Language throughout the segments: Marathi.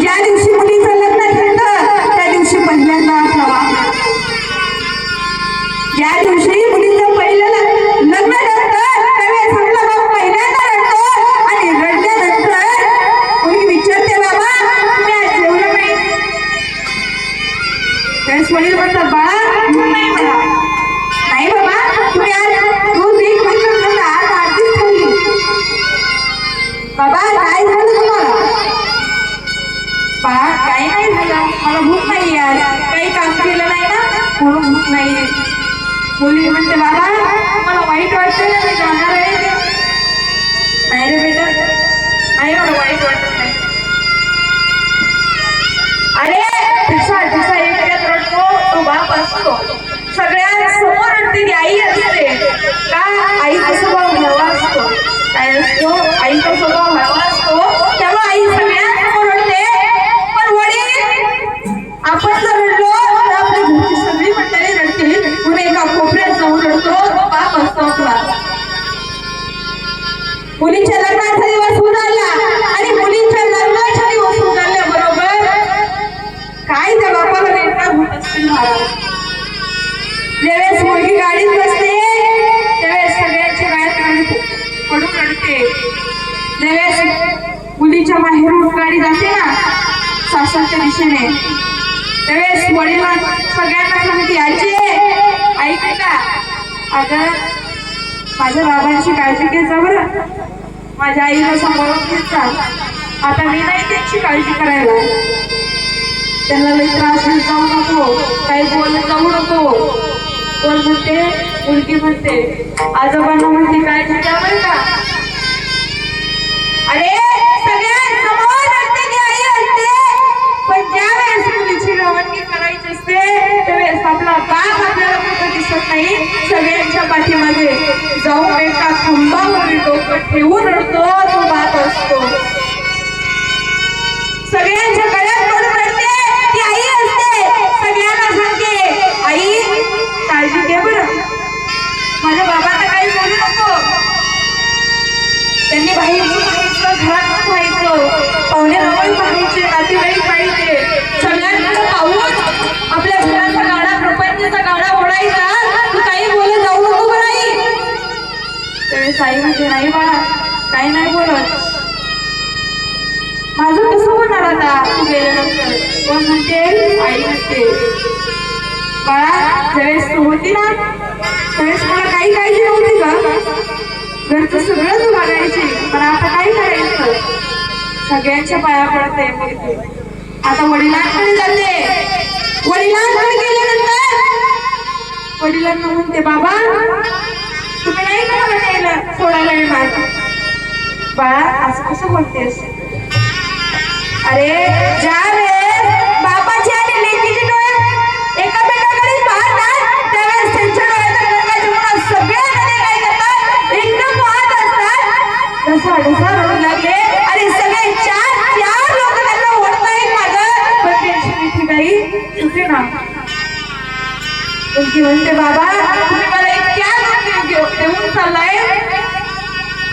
ज्या दिवशी म्हणते बाबा मला वाईट वाटतंय मी जाणार आहे. नाही रे बेटा. नाही मला वाईट वाटत नाही. अरे तिचा तिचा एकट्यात रडतो तो बाप असतो. सगळ्यांसमोर रडते आई असते. का? आईचा स्वभाव हवा असतो. काय असतो? आईचा स्वभाव हवा असतो. त्यामुळे आई सगळ्यांसमोर रडते. पण वडील आपण जर रडलो. मुलीच्या लग्नाचा दिवस उजाडला आणि मुलीच्या लग्नाच्या दिवस उजाडल्याबरोबर काय त्या बापाला नेमका होत असतील ज्यावेळेस मुलगी गाडीत बसते त्यावेळेस सगळ्यांची बाहेर पडून रडते. ज्यावेळेस मुलीच्या माहेरून गाडी जाते ना सासरच्या दिशेने त्यावेळेस वडील सगळ्यांना सांगते आजी ऐक का अगं माझ्या बाबांची काळजी घेत जा बरं. माझ्या आईला सांभाळून घेत जा आता मी नाही त्यांची काळजी करायला. त्यांना लई त्रास देत जाऊ नको. काही बोलत जाऊ नको. कोण म्हणते? मुलगी म्हणते. आजोबांना म्हणते काळजी घ्या बरं का. अरे पण ज्या वेळेस मुलीची रवानगी करायची असते त्यावेळेस आपला बाप आपल्याला कुठं दिसत नाही. सगळ्यांच्या पाठीमागे. जाऊन एका खांबावर डोकं ठेवून रडतो तो बाप असतो. सगळ्यांच्या गळ्यात पडून रडते ती आई असते. सगळ्यांना सांगते आई काळजी घे बरं. माझ्या बाबांना काही बोलू नको. त्यांनी बाहेर घरात पाहायचं पाहुणे रावळी पाहायचे नातेवाईक ज्यावेळेस तू होती ना? त्यावेळेस मला काही काळजी नव्हती का घरचं सगळं तू बघायची. पण आता काय करायचं? सगळ्यांच्या पाया पडते आता वडिलांकडे जाते. वडिलांकडे गेल्यानंतर वडिलांना म्हणते बाबा तुम्ही नाही का मला न्यायला सोडायला येणार बाळा असं कसं बोलतेस? अरे असतात ढसा लागले. आणि सगळे चार चार लोक त्यांना ओढतायत पण काही सुटे ना तुमची म्हणते बाबा तुम्ही मला इतक्या देऊन चाललाय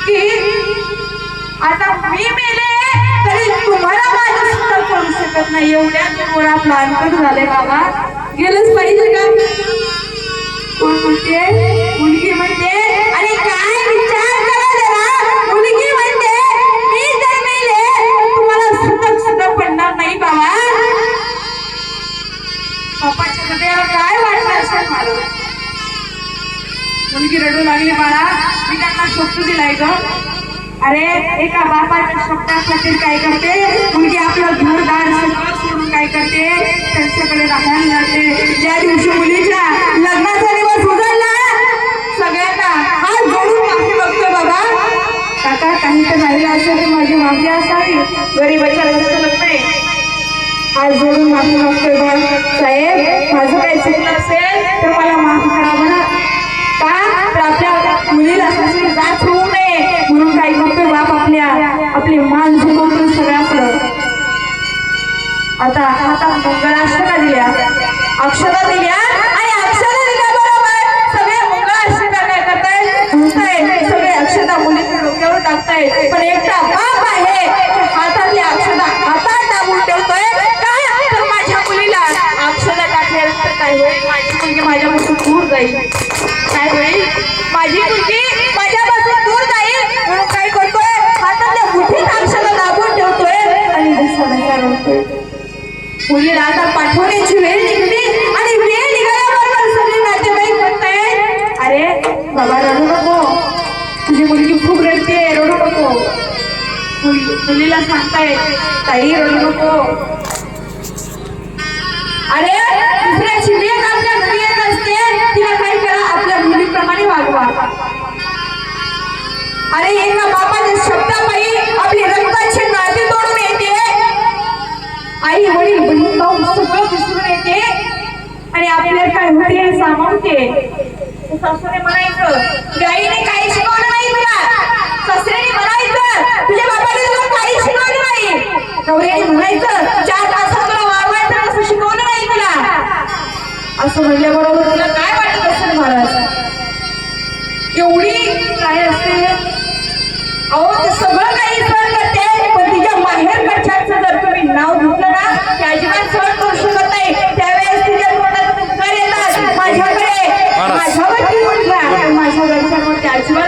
की आता मी मेले तरी तुम्हाला माझं सुद्धा करू शकत नाही. एवढ्या दूरवर आपला अंतर झालंय बाबा. गेलंच पाहिजे का? पप्पाच्या हृदयाला काय वाटलं असेल मला मुलगी रडू लागली बाळा. मी त्यांना शब्द दिलाय ग? अरे एका बापाच्या शब्दाखातीर काय करते? मुलगी आपलं घरदार सगळं सोडून काय करते? त्यांच्याकडे राहायला जाते. ज्या दिवशी मुलीच्या लग्नाचा दिवस उजाडला सगळ्यांना हात जोडून माफी बघतो बाबा. काका काही तर राहिलं असेल तर माझी माफी असावी. गरीबाच्या लग्नाचं लग्न आहे. आज जोडून माफी मागतोय बा साहेब माझं काही चुकलं असेल तर मला माफ करा म्हणा. का? तर आपल्या मुलीला तशी जात होऊ नये म्हणून काही बघतोय बाप आपल्या आपली मान झुकवतो सगळ्याकडं. आता हातात मंगळाष्टका दिल्या अक्षता दिल्या आणि अक्षता दिल्याबरोबर सगळे मंगळाष्टका काय करतायत? धुतायत. सगळे अक्षता मुलीच्या डोक्यावर टाकतायत. पण एक मुलगी माझ्यापासून दूर जाईल. काय होईल? माझी मुलगी माझ्यापासून दूर जाईल. काय करतोय? हातातल्या मुठीत अक्षरा दाबून ठेवतोय आणि मुली राहतात मुलीला आता पाठवण्याची वेळ निघली आणि वेळ निघाल्याबरोबर सगळे नातेवाईक म्हणताय अरे बाबा रडू नको. तुझी मुलगी खूप रडते रडू नको. मुलीला सांगताय ताई रडू नको. वडील बहीण भाऊ सगळं विसरून येते. आणि आपल्याला काय होते हे सामावते सासूने म्हणायचं गाईने काही शिकवलं नाही तुला सासऱ्याने म्हणायचं तुझ्या बाबाने तुला काही शिकवलं नाही. नवऱ्याने म्हणायचं चार तासात तुला वागवायचं असं शिकवलं नाही तुला असं म्हणल्याबरोबर तुला काय वाटत असेल महाराज? एवढी काय असते? अहो ते सगळं माझ्याकडे माझ्यावरती म्हटलं माझ्या घरच्यांवरती अजिबात